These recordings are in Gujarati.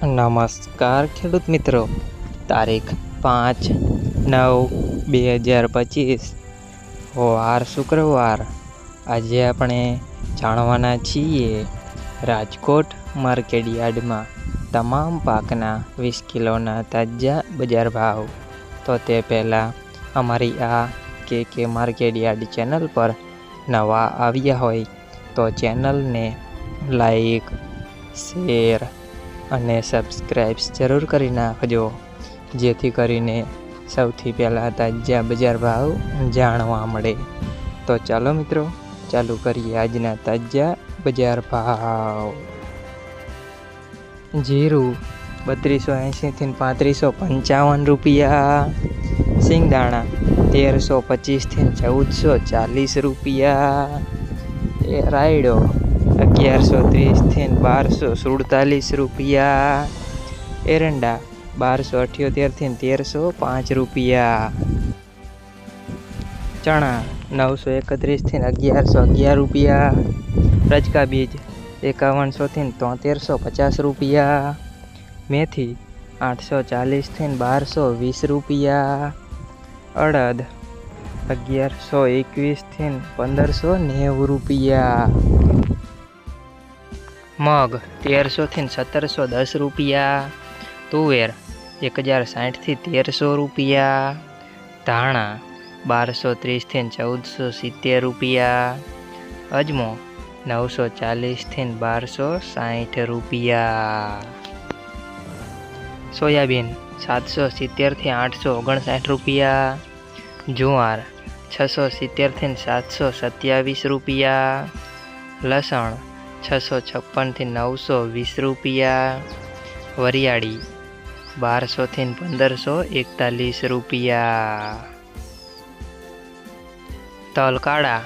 નમસ્કાર ખેડૂત મિત્રો. તારીખ પાંચ નવ બે હજાર પચીસ. વાર શુક્રવાર. આજે આપણે જાણવાના છીએ રાજકોટ માર્કેટયાર્ડમાં તમામ પાકના વીસ કિલોના તાજા બજાર ભાવ. તો તે પહેલાં અમારી આ કે કે માર્કેટયાર્ડ ચેનલ પર નવા આવ્યા હોય તો ચેનલને લાઈક, શેર અને સબસ્ક્રાઈબ્સ જરૂર કરી નાખજો. જેથી કરીને સૌથી પહેલાં તાજા બજાર ભાવ જાણવા મળે. તો ચાલો મિત્રો, ચાલુ કરીએ આજના તાજા બજાર ભાવ. જીરું બત્રીસો એંશીથી પાંત્રીસો પંચાવન રૂપિયા. સિંગદાણા તેરસો પચીસથી ચૌદસો ચાલીસ રૂપિયા. રાયડો અગિયારસો ત્રીસથી બારસો સુડતાલીસ રૂપિયા. એરંડા બારસો અઠ્યોતેરથી તેરસો પાંચ રૂપિયા. ચણા નવસો એકત્રીસથી અગિયારસો અગિયાર રૂપિયા. રજકા બીજ એકાવનસોથી તોતેરસો પચાસ રૂપિયા. મેથી આઠસો ચાલીસથી બારસો વીસ રૂપિયા. અડદ અગિયારસો એકવીસથી પંદરસો નેવું રૂપિયા. મગ તેરસોથી સત્તરસો દસ રૂપિયા. તુવેર એક હજાર સાઠથી તેરસો રૂપિયા. ધાણા બારસો ત્રીસથી ચૌદસો સિત્તેર રૂપિયા. અજમો નવસો ચાલીસથી બારસો સાઠ રૂપિયા. સોયાબીન સાતસો સિત્તેરથી આઠસો ઓગણસાઠ રૂપિયા. જુવાર છસો સિત્તેરથી સાતસો સત્યાવીસ રૂપિયા. લસણ છસો છપ્પનથી નવસો વીસ રૂપિયા. વરિયાળી બારસોથી પંદરસો એકતાલીસ રૂપિયા. તલ કાળા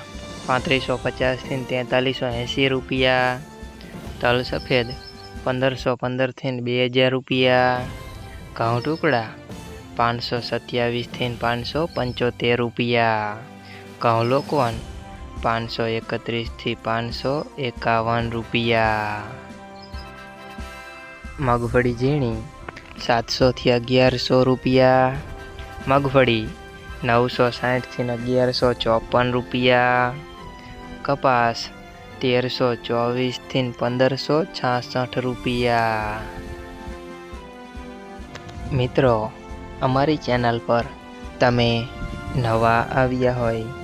પાંત્રીસો પચાસથી તેતાલીસો એંસી રૂપિયા. તલ સફેદ પંદરસો પંદરથી બે હજાર રૂપિયા. ઘઉં ટુકડા પાંચસો સત્યાવીસથી પાંચસો પંચોતેર રૂપિયા. ઘઉં લોકવન પાંચસો એકત્રીસથી પાંચસો એકાવન રૂપિયા. મગફળી ઝીણી, સાતસોથી અગિયારસો રૂપિયા. મગફળી, નવસો સાઠથી અગિયારસો ચોપન રૂપિયા. કપાસ, તેરસો ચોવીસથી પંદરસો છાસઠ રૂપિયા. મિત્રો, અમારી ચેનલ પર તમે નવા આવ્યા હોય